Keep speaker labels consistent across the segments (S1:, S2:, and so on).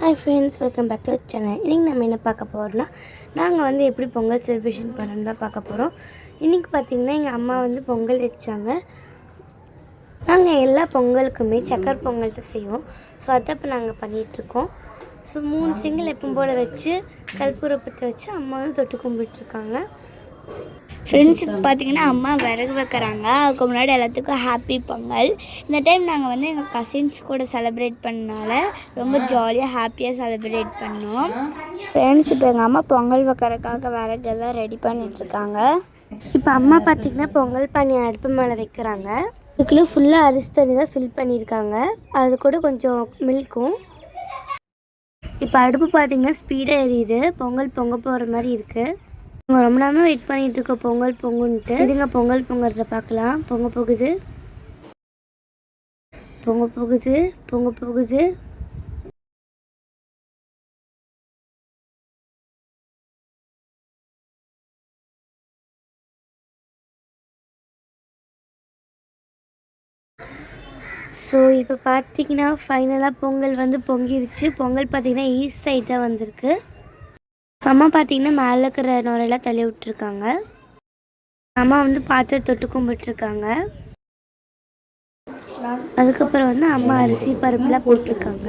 S1: Hi friends welcome back to channel இன்றைக்கி நம்ம என்ன பார்க்க போகிறோம்னா நாங்கள் வந்து எப்படி பொங்கல் செலிப்ரேஷன் பண்ணணும் தான் பார்க்க போகிறோம் இன்றைக்கி பார்த்திங்கன்னா எங்கள் அம்மா வந்து பொங்கல் வச்சாங்க. நாங்கள் எல்லா பொங்கலுக்குமே சக்கர் பொங்கல் தான் செய்வோம். ஸோ அதை இப்போ நாங்கள் பண்ணிகிட்ருக்கோம் ஸோ மூணு செங்கல் எப்பவும் போல் வச்சு கற்பூரப்பத்தை வச்சு அம்மா வந்து தொட்டு கும்பிட்டுருக்காங்க.
S2: ஃப்ரெண்ட்ஸ் பார்த்தீங்கன்னா அம்மா விறகு வைக்கிறாங்க. அதுக்கு முன்னாடி எல்லாத்துக்கும் ஹாப்பி பொங்கல். இந்த டைம் நாங்கள் வந்து எங்கள் கசின்ஸ் கூட செலிப்ரேட் பண்ணனால ரொம்ப ஜாலியாக ஹாப்பியாக செலிப்ரேட் பண்ணோம். ஃப்ரெண்ட்ஸ் இப்போ எங்கள் அம்மா பொங்கல் வைக்கிறதுக்காக விறகெல்லாம் ரெடி பண்ணிகிட்ருக்காங்க
S1: இப்போ அம்மா பார்த்திங்கன்னா பொங்கல் பண்ணி அடுப்பு மேலே வைக்கிறாங்க. இதுக்குள்ளே ஃபுல்லாக அரிசி தண்ணி தான் ஃபில் பண்ணியிருக்காங்க. அது கூட கொஞ்சம் மில்க்கும் இப்போ அடுப்பு பார்த்திங்கன்னா ஸ்பீடாக எரியுது. பொங்கல் பொங்க போகிற மாதிரி இருக்குது நாங்கள் ரொம்ப நேரமாக வெயிட் பண்ணிட்டு இருக்கோம் பொங்கல் பொங்குன்ட்டு. இதுங்க பொங்கல் பொங்குறத பார்க்கலாம். பொங்க போகுது. பொங்க போகுது. பொங்க போகுது. ஸோ இப்போ பார்த்தீங்கன்னா ஃபைனலாக பொங்கல் வந்து பொங்கிருச்சு. பொங்கல் பார்த்தீங்கன்னா ஈஸ்ட் சைட் தான் வந்திருக்கு. அம்மா பார்த்தீங்கன்னா மேலே இருக்கிற நுரையெல்லாம் தள்ளி விட்டுருக்காங்க. அம்மா வந்து பார்த்து தொட்டு கும்பிட்டுருக்காங்க. அதுக்கப்புறம் வந்து அம்மா அரிசி பருப்புலாம் போட்டிருக்காங்க.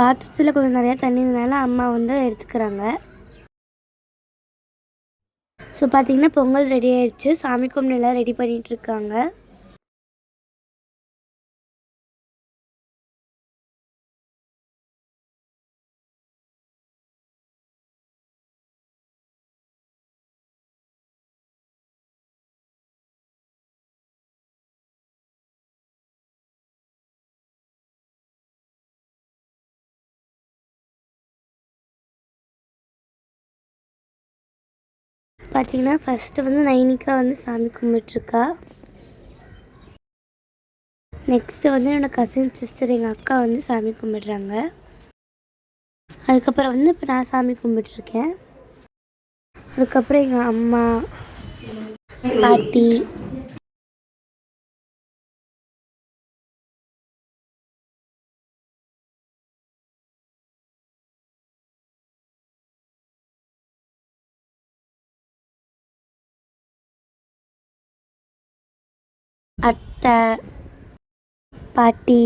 S1: பாத்திரத்தில் கொஞ்சம் நிறையா தண்ணி இருந்தனால அம்மா வந்து எடுத்துக்கிறாங்க. ஸோ பார்த்தீங்கன்னா பொங்கல் ரெடி ஆயிடுச்சு. சாமி கும்பிட்டு எல்லாம் ரெடி பண்ணிகிட்ருக்காங்க பார்த்தீங்கன்னா ஃபஸ்ட்டு வந்து நைனிக்கா வந்து சாமி கும்பிட்டுருக்கா. நெக்ஸ்ட்டு வந்து என்னோடய கசின் சிஸ்டர் எங்கள் அக்கா வந்து சாமி கும்பிடுறாங்க. அதுக்கப்புறம் வந்து இப்போ நான் சாமி கும்பிட்டுருக்கேன். அதுக்கப்புறம் எங்கள் அம்மா பாட்டி அத்தை பாட்டி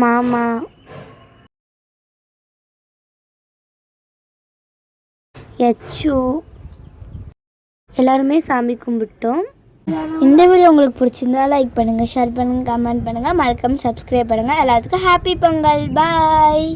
S1: மாமா எச்சு எல்லாருமே சாமி கும்பிட்டோம்.
S2: இந்த வீடியோ உங்களுக்கு பிடிச்சிருந்தா லைக் பண்ணுங்கள் ஷேர் பண்ணுங்கள் கமெண்ட் பண்ணுங்கள் மறக்காமல் சப்ஸ்கிரைப் பண்ணுங்கள் எல்லாத்துக்கும் ஹாப்பி பொங்கல். பாய்